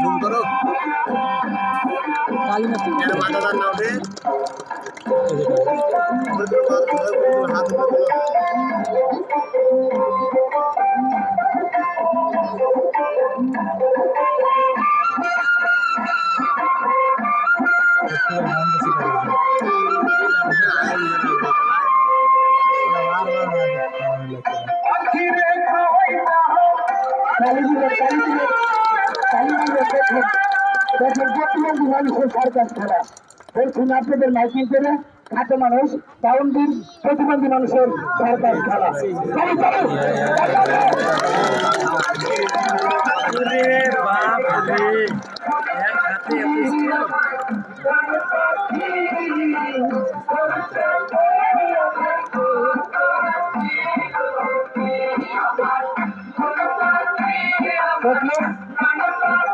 Zoom করো। কালীনাথ এর মাথাটা না উঠে হাত উপরে তোলো। প্রতিবন্ধী মানুষের সরকার ছাড়া বলছেন আপনাদের মাইকিং করে খাটো মানুষ কাউন্টির প্রতিবন্ধী মানুষের সরকার ছাড়া চলো, চলো। দেখলে?